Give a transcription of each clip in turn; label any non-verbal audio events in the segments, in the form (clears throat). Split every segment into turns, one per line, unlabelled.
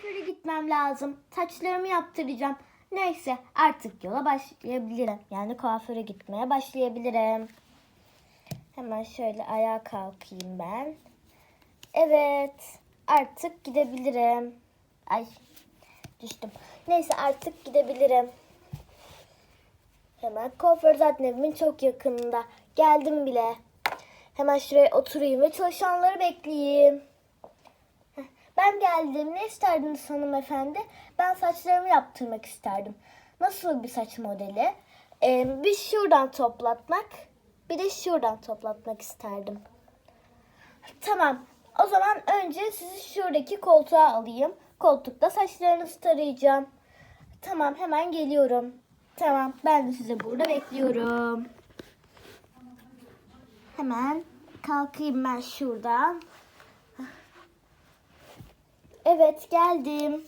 kuaföre gitmem lazım. Saçlarımı yaptıracağım. Neyse artık yola başlayabilirim. Yani kuaföre gitmeye başlayabilirim. Hemen şöyle ayağa kalkayım ben. Evet artık gidebilirim. Ay düştüm. Neyse artık gidebilirim. Hemen kuaför zaten evimin çok yakınında. Geldim bile. Hemen şuraya oturayım ve çalışanları bekleyeyim. Ben geldim. Ne isterdiniz hanımefendi? Ben saçlarımı yaptırmak isterdim. Nasıl bir saç modeli? Ee, bir şuradan toplatmak, bir de şuradan toplatmak isterdim. Tamam. O zaman önce sizi şuradaki koltuğa alayım. Koltukta saçlarınızı tarayacağım. Tamam hemen geliyorum. Tamam ben de sizi burada bekliyorum. Hemen kalkayım ben şuradan. Evet geldim.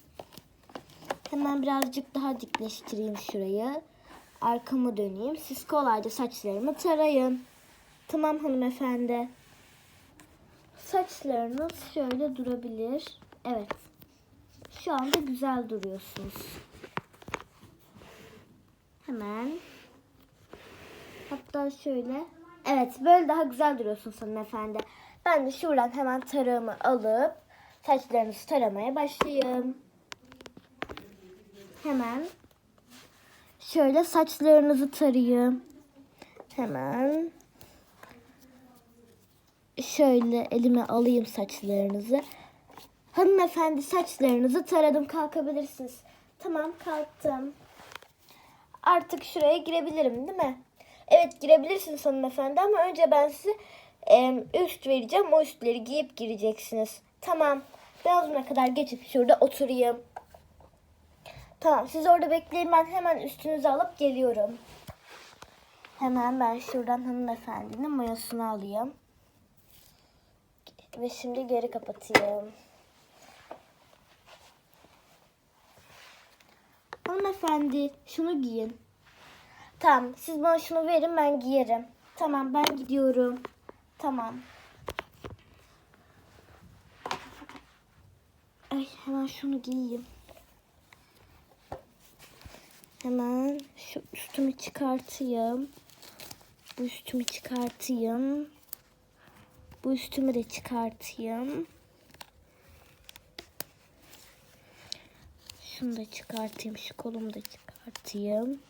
Hemen birazcık daha dikleştireyim şurayı. Arkamı döneyim. Siz kolayca saçlarımı tarayın. Tamam hanımefendi. Saçlarınız şöyle durabilir. Evet. Şu anda güzel duruyorsunuz. Hemen. Hatta şöyle. Evet böyle daha güzel duruyorsunuz hanımefendi. Ben de şuradan hemen tarağımı alıp saçlarınızı taramaya başlayayım. Hemen. Şöyle saçlarınızı tarayayım. Hemen. Şöyle elime alayım saçlarınızı. Hanımefendi saçlarınızı taradım kalkabilirsiniz. Tamam kalktım. Artık şuraya girebilirim değil mi? Evet girebilirsiniz hanımefendi ama önce ben size em, üst vereceğim. O üstleri giyip gireceksiniz. Tamam. Ona kadar geçip şurada oturayım. Tamam siz orada bekleyin ben hemen üstünüzü alıp geliyorum. Hemen ben şuradan hanımefendinin mayosunu alayım. Ve şimdi geri kapatayım. Hanımefendi şunu giyin. Tamam siz bana şunu verin ben giyerim. Tamam ben gidiyorum. Tamam. Ay hemen şunu giyeyim. Hemen şu üstümü çıkartayım. Bu üstümü çıkartayım. Bu üstümü de çıkartayım. Şunu da çıkartayım. Şu kolumu da çıkartayım.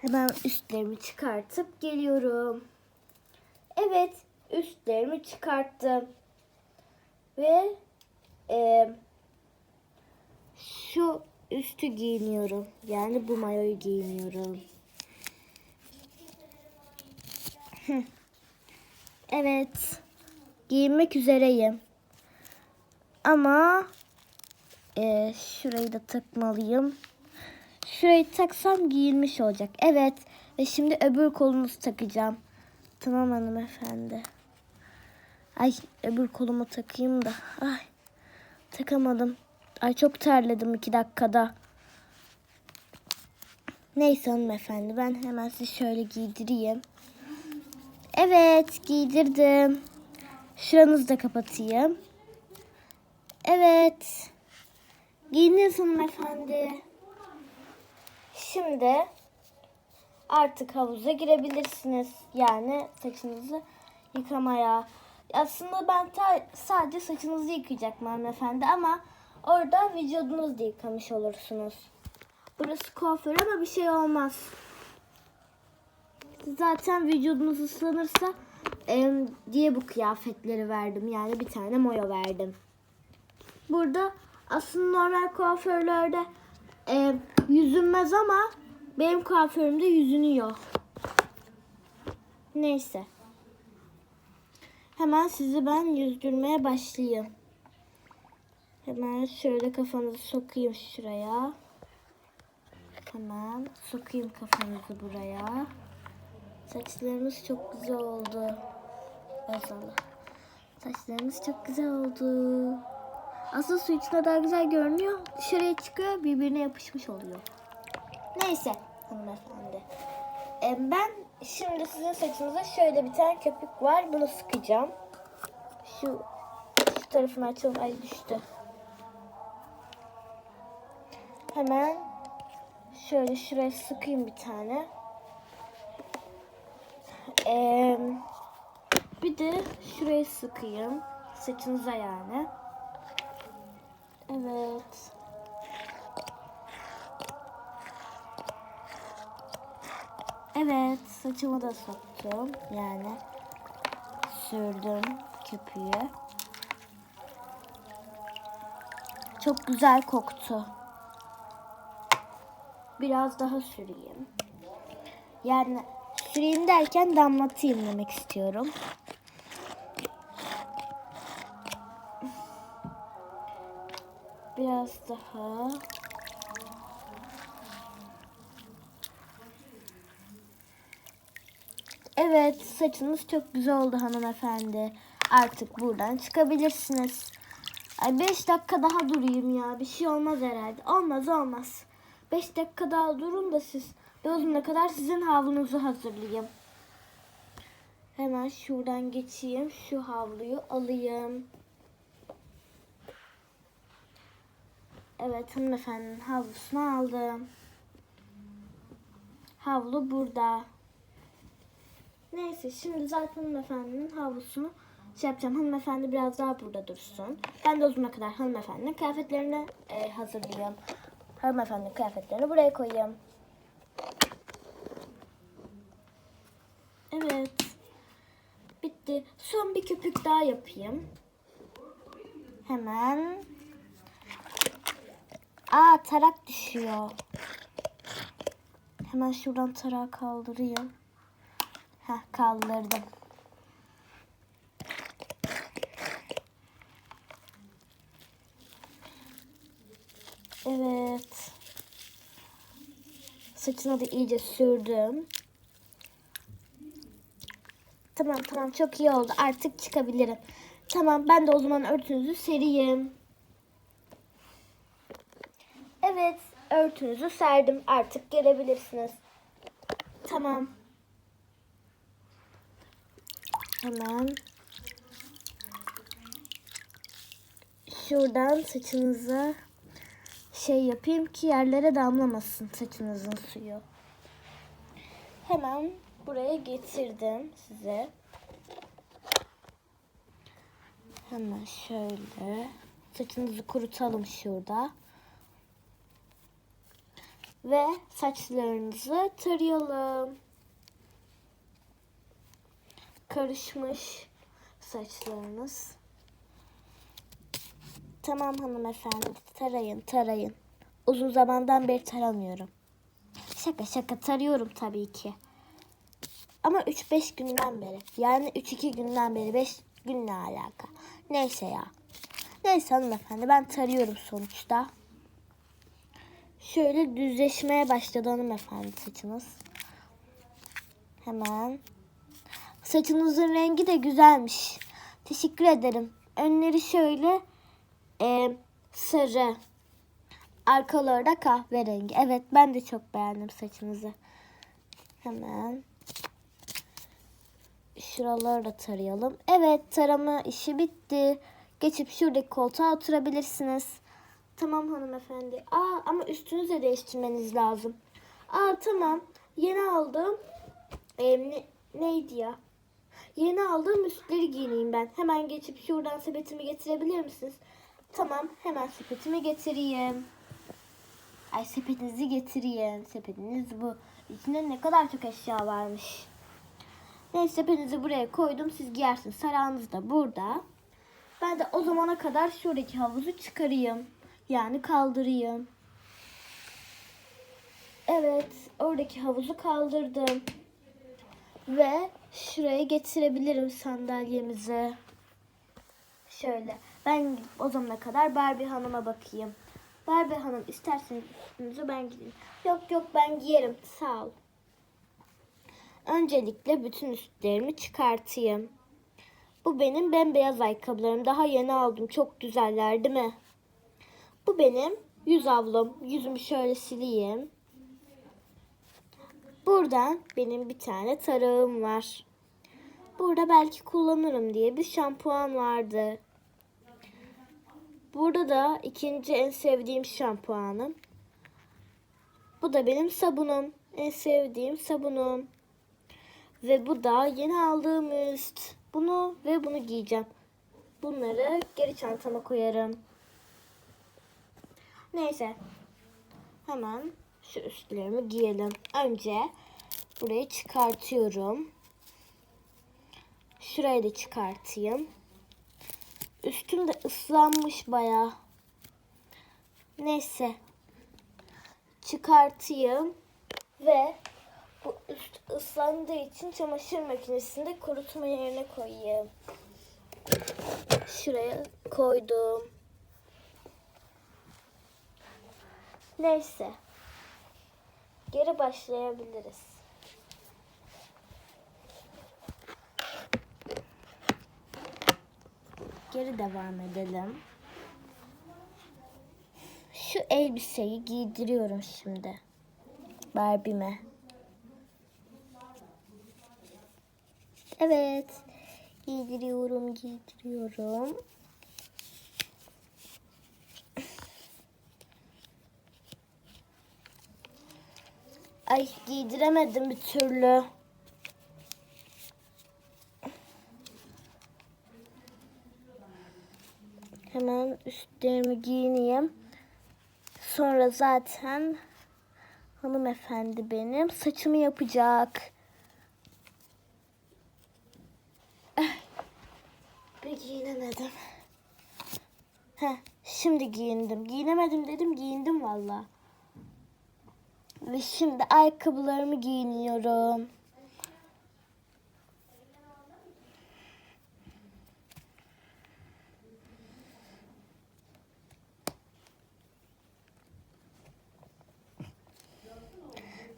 Hemen üstlerimi çıkartıp geliyorum. Evet, üstlerimi çıkarttım. Ve e, şu üstü giyiniyorum. Yani bu mayoyu giyiniyorum. Evet. Giyinmek üzereyim. Ama e, şurayı da takmalıyım. Şurayı taksam giyinmiş olacak. Evet. Ve şimdi öbür kolunuzu takacağım. Tamam hanımefendi. Ay öbür kolumu takayım da. Ay takamadım. Ay çok terledim iki dakikada. Neyse hanımefendi ben hemen sizi şöyle giydireyim. Evet giydirdim. Şuranızı da kapatayım. Evet. Giyindiniz hanımefendi. Şimdi artık havuza girebilirsiniz. Yani saçınızı yıkamaya. Aslında ben sadece saçınızı yıkayacaktım hanımefendi ama orada vücudunuzu da yıkamış olursunuz. Burası kuaför ama bir şey olmaz. Zaten vücudunuz ıslanırsa em, diye bu kıyafetleri verdim. Yani bir tane moya verdim. Burada aslında normal kuaförlerde em, yüzünmez ama benim kuaförümde yüzünüyor. Neyse. Hemen sizi ben yüzdürmeye başlayayım. Hemen şöyle kafanızı sokayım şuraya. Hemen sokayım kafanızı buraya. Saçlarımız çok güzel oldu. Maşallah. Saçlarımız çok güzel oldu. Aslında su içinde daha güzel görünüyor. Dışarıya çıkıyor birbirine yapışmış oluyor. Neyse hanımefendi. E, ben Şimdi sizin saçınıza şöyle bir tane köpük var. Bunu sıkacağım. Şu, şu tarafını açalım. Ay düştü. Hemen şöyle şuraya sıkayım bir tane. Ee, bir de şuraya sıkayım. Saçınıza yani. Evet. Evet, saçımı da soktum. Yani sürdüm köpüğü. Çok güzel koktu. Biraz daha süreyim. Yani süreyim derken damlatayım demek istiyorum. Biraz daha. Evet, saçınız çok güzel oldu hanımefendi. Artık buradan çıkabilirsiniz. Ay 5 dakika daha durayım ya. Bir şey olmaz herhalde. Olmaz olmaz. 5 dakika daha durun da siz. Dozuna kadar sizin havlunuzu hazırlayayım. Hemen şuradan geçeyim. Şu havluyu alayım. Evet hanımefendinin havlusunu aldım. Havlu burada. Neyse şimdi zaten hanımefendinin havlusunu şey yapacağım. Hanımefendi biraz daha burada dursun. Ben de o zamana kadar hanımefendinin kıyafetlerini e, hazırlayayım. Hanımefendinin kıyafetlerini buraya koyayım. Evet. Bitti. Son bir köpük daha yapayım. Hemen. Aa tarak düşüyor. Hemen şuradan tarağı kaldırayım. Heh kaldırdım. Evet. Saçına da iyice sürdüm. Tamam tamam çok iyi oldu. Artık çıkabilirim. Tamam ben de o zaman örtünüzü sereyim. Evet örtünüzü serdim. Artık gelebilirsiniz. Tamam. Hemen şuradan saçınıza şey yapayım ki yerlere damlamasın saçınızın suyu. Hemen buraya getirdim size. Hemen şöyle saçınızı kurutalım şurada. Ve saçlarınızı tarayalım. Karışmış saçlarınız. Tamam hanımefendi tarayın tarayın. Uzun zamandan beri taramıyorum. Şaka şaka tarıyorum tabii ki. Ama 3-5 günden beri. Yani 3-2 günden beri 5 günle alaka. Neyse ya. Neyse hanımefendi ben tarıyorum sonuçta. Şöyle düzleşmeye başladı hanımefendi saçınız. Hemen. Saçınızın rengi de güzelmiş. Teşekkür ederim. Önleri şöyle e, sarı. Arkaları da kahverengi. Evet ben de çok beğendim saçınızı. Hemen. Şuraları da tarayalım. Evet tarama işi bitti. Geçip şuradaki koltuğa oturabilirsiniz. Tamam hanımefendi. Aa ama üstünüzü de değiştirmeniz lazım. Aa tamam. Yeni aldım. Ee, ne, neydi ya? Yeni aldığım üstleri giyineyim ben. Hemen geçip şuradan sepetimi getirebilir misiniz? Tamam hemen sepetimi getireyim. Ay sepetinizi getireyim. Sepetiniz bu. İçinde ne kadar çok eşya varmış. Neyse sepetinizi buraya koydum. Siz giyersiniz. Sarağınız da burada. Ben de o zamana kadar şuradaki havuzu çıkarayım. Yani kaldırayım. Evet, oradaki havuzu kaldırdım. Ve şuraya getirebilirim sandalyemizi. Şöyle. Ben o zamana kadar Barbie Hanım'a bakayım. Barbie Hanım isterseniz üstünüzü ben giyeyim. Yok yok ben giyerim. Sağ ol. Öncelikle bütün üstlerimi çıkartayım. Bu benim bembeyaz ayakkabılarım. Daha yeni aldım. Çok güzeller değil mi? Bu benim yüz avlum. Yüzümü şöyle sileyim. Buradan benim bir tane tarağım var. Burada belki kullanırım diye bir şampuan vardı. Burada da ikinci en sevdiğim şampuanım. Bu da benim sabunum. En sevdiğim sabunum. Ve bu da yeni aldığım üst. Bunu ve bunu giyeceğim. Bunları geri çantama koyarım. Neyse. Hemen şu üstlerimi giyelim. Önce burayı çıkartıyorum. Şurayı da çıkartayım. Üstüm de ıslanmış baya. Neyse. Çıkartayım. Ve bu üst ıslandığı için çamaşır makinesinde kurutma yerine koyayım. Şuraya koydum. Neyse. Geri başlayabiliriz. Geri devam edelim. Şu elbiseyi giydiriyorum şimdi. Barbie'me. Evet. Giydiriyorum, giydiriyorum. Ay giydiremedim bir türlü. Hemen üstlerimi giyineyim. Sonra zaten hanımefendi benim saçımı yapacak. (laughs) Bir giyinemedim. Heh, şimdi giyindim. Giyinemedim dedim giyindim valla. Ve şimdi ayakkabılarımı giyiniyorum.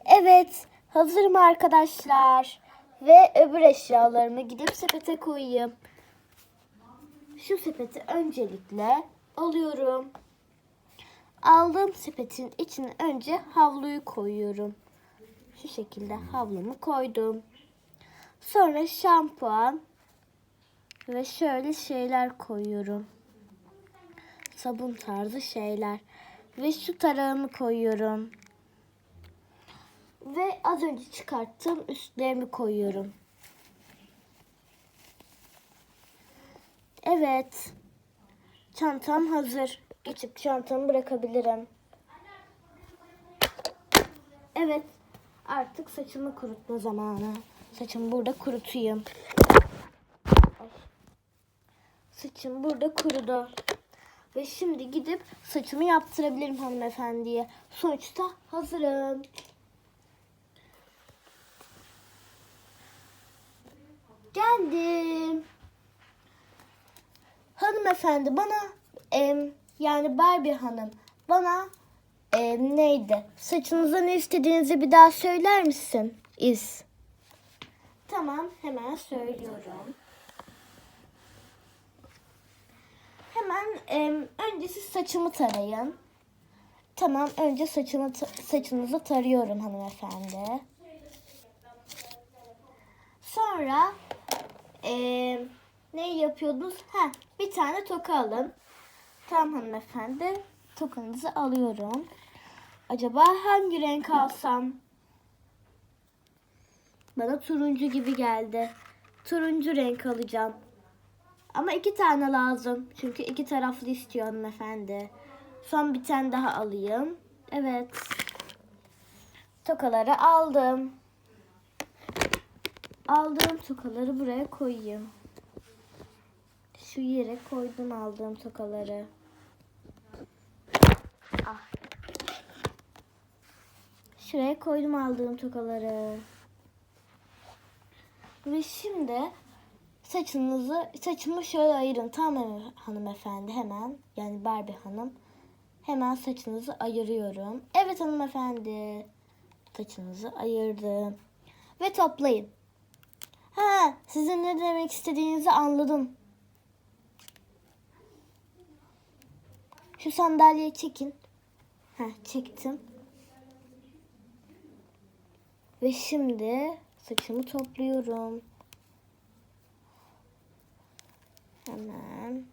Evet, hazırım arkadaşlar. Ve öbür eşyalarımı gidip sepete koyayım. Şu sepeti öncelikle alıyorum. Aldığım sepetin içine önce havluyu koyuyorum. Şu şekilde havlumu koydum. Sonra şampuan ve şöyle şeyler koyuyorum. Sabun tarzı şeyler. Ve şu tarağımı koyuyorum. Ve az önce çıkarttığım üstlerimi koyuyorum. Evet. Çantam hazır. Geçip çantamı bırakabilirim. Evet. Artık saçımı kurutma zamanı. Saçımı burada kurutayım. Ay. Saçım burada kurudu. Ve şimdi gidip saçımı yaptırabilirim hanımefendiye. Sonuçta hazırım. Geldim. Hanımefendi bana em, yani Barbie hanım bana em, neydi? Saçınıza ne istediğinizi bir daha söyler misin? İz. Tamam hemen söylüyorum. Hemen em, önce siz saçımı tarayın. Tamam önce saçımı saçınızı tarıyorum hanımefendi. Sonra eee ne yapıyordunuz? Ha, bir tane toka alın. Tamam hanımefendi. Tokanızı alıyorum. Acaba hangi renk alsam? Bana turuncu gibi geldi. Turuncu renk alacağım. Ama iki tane lazım. Çünkü iki taraflı istiyor hanımefendi. Son bir tane daha alayım. Evet. Tokaları aldım. Aldığım tokaları buraya koyayım. Şu yere koydum aldığım tokaları. Şuraya koydum aldığım tokaları. Ve şimdi saçınızı saçımı şöyle ayırın tamam hanımefendi hemen yani Barbie hanım hemen saçınızı ayırıyorum. Evet hanımefendi saçınızı ayırdım ve toplayın. Ha sizin ne demek istediğinizi anladım. Şu sandalyeyi çekin. Ha çektim. Ve şimdi saçımı topluyorum. Hemen.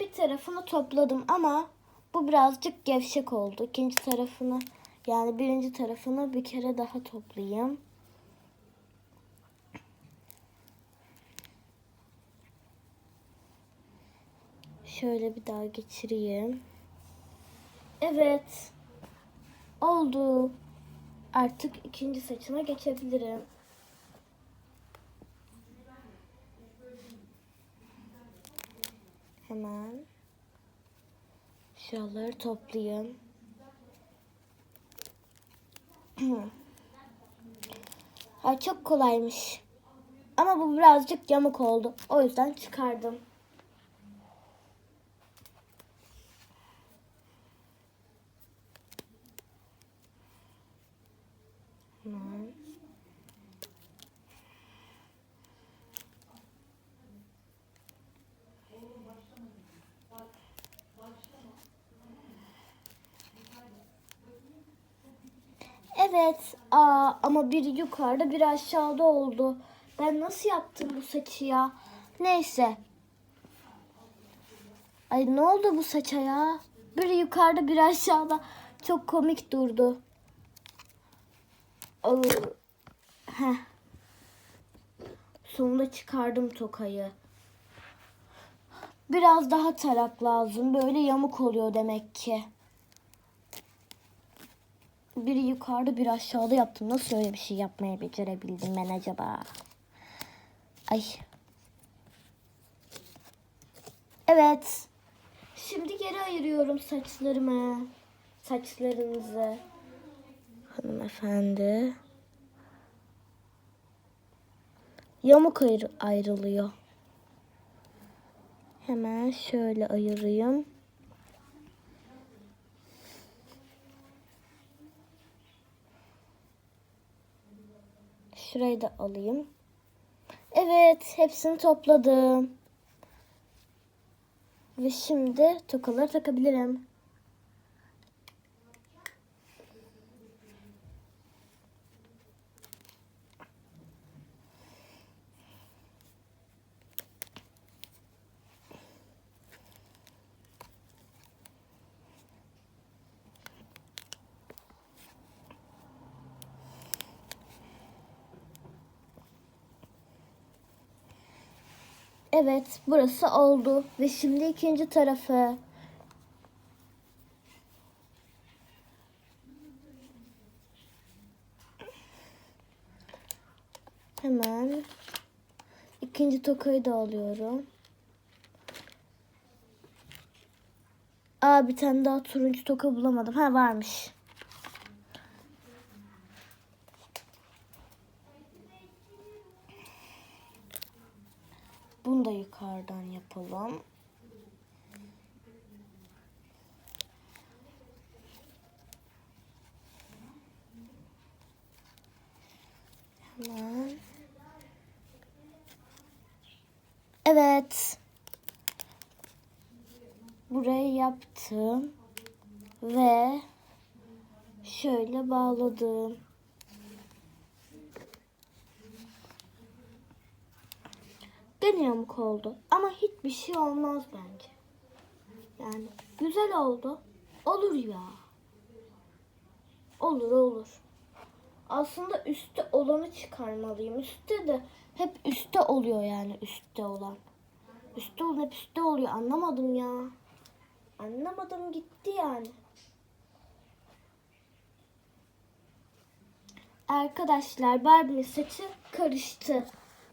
Bir tarafını topladım ama bu birazcık gevşek oldu. İkinci tarafını yani birinci tarafını bir kere daha toplayayım. Şöyle bir daha geçireyim. Evet. Oldu. Artık ikinci saçıma geçebilirim. Hemen şuraları toplayayım. (clears throat) Ay çok kolaymış. Ama bu birazcık yamuk oldu. O yüzden çıkardım. Hemen. Evet. Aa, ama biri yukarıda biri aşağıda oldu. Ben nasıl yaptım bu saçı ya? Neyse. Ay ne oldu bu saça ya? Biri yukarıda biri aşağıda. Çok komik durdu. Heh. Sonunda çıkardım tokayı. Biraz daha tarak lazım. Böyle yamuk oluyor demek ki. Biri yukarıda biri aşağıda yaptım. Nasıl öyle bir şey yapmayı becerebildim ben acaba? Ay. Evet. Şimdi geri ayırıyorum saçlarımı. Saçlarınızı. Hanımefendi. Yamuk ayrı ayrılıyor. Hemen şöyle ayırayım. Şurayı da alayım. Evet, hepsini topladım. Ve şimdi tokaları takabilirim. Evet, burası oldu. Ve şimdi ikinci tarafı. Hemen ikinci tokayı da alıyorum. Aa bir tane daha turuncu toka bulamadım. Ha varmış. Da yukarıdan yapalım. Hemen. Evet. Burayı yaptım. Ve şöyle bağladım. Gene yamuk oldu. Ama hiçbir şey olmaz bence. Yani güzel oldu. Olur ya. Olur olur. Aslında üstte olanı çıkarmalıyım. Üstte de hep üstte oluyor yani üstte olan. Üstte olan hep üstte oluyor. Anlamadım ya. Anlamadım gitti yani. Arkadaşlar Barbie'nin saçı karıştı.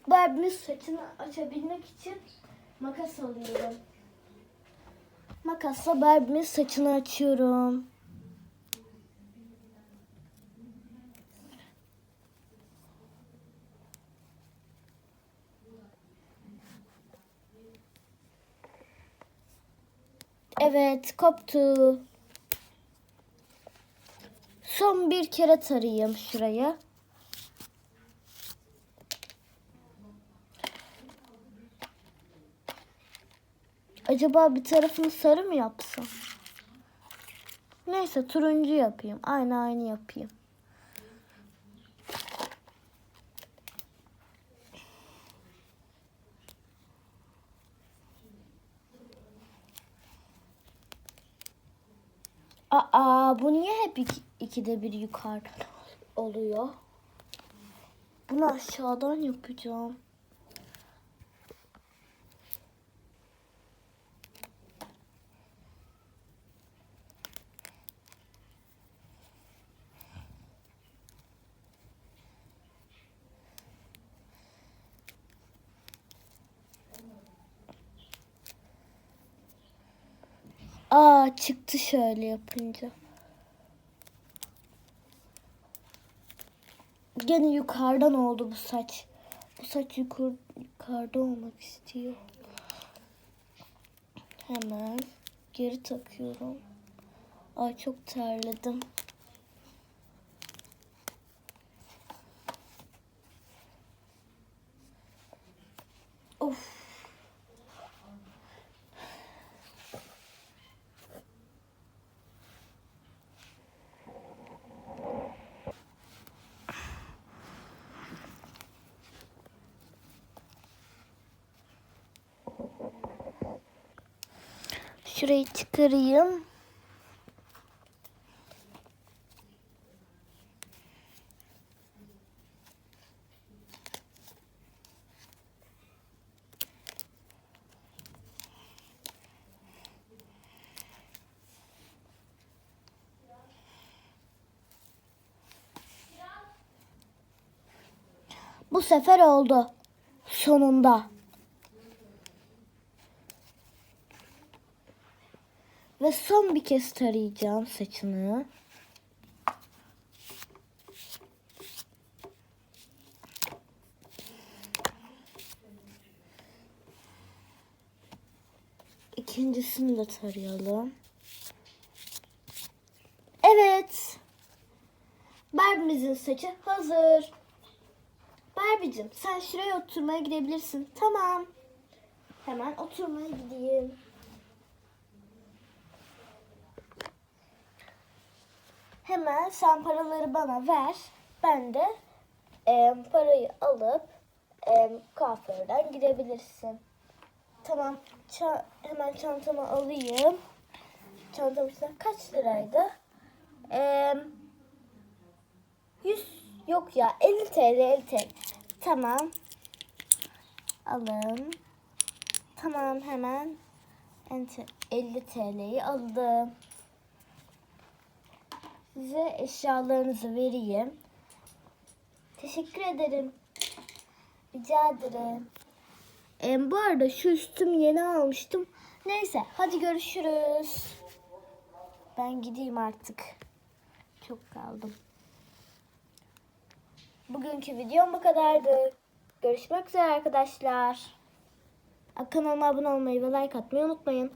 Barbie'nin saçını açabilmek için makas alıyorum. Makasla Barbie'nin saçını açıyorum. Evet, koptu. Son bir kere tarayayım şurayı. Acaba bir tarafını sarı mı yapsam? Neyse turuncu yapayım. Aynı aynı yapayım. Aa bu niye hep iki, ikide bir yukarıdan oluyor? Bunu aşağıdan yapacağım. Aa çıktı şöyle yapınca. Gene yukarıdan oldu bu saç. Bu saç yukarı, yukarıda olmak istiyor. Hemen geri takıyorum. Ay çok terledim. Şurayı çıkarayım. Bu sefer oldu. Sonunda. Ve son bir kez tarayacağım saçını. İkincisini de tarayalım. Evet. Barbie'mizin saçı hazır. Barbie'cim sen şuraya oturmaya gidebilirsin. Tamam. Hemen oturmaya gideyim. Hemen sen paraları bana ver. Ben de e, parayı alıp e, kuaförden gidebilirsin. Tamam. Ça- hemen çantamı alayım. Çantam kaç liraydı? E, 100 yok ya 50 TL 50 TL. Tamam. Alın. Tamam hemen 50 TL'yi aldım. Size eşyalarınızı vereyim. Teşekkür ederim. Rica ederim. E, bu arada şu üstümü yeni almıştım. Neyse hadi görüşürüz. Ben gideyim artık. Çok kaldım. Bugünkü videom bu kadardı. Görüşmek üzere arkadaşlar. Kanalıma abone olmayı ve like atmayı unutmayın.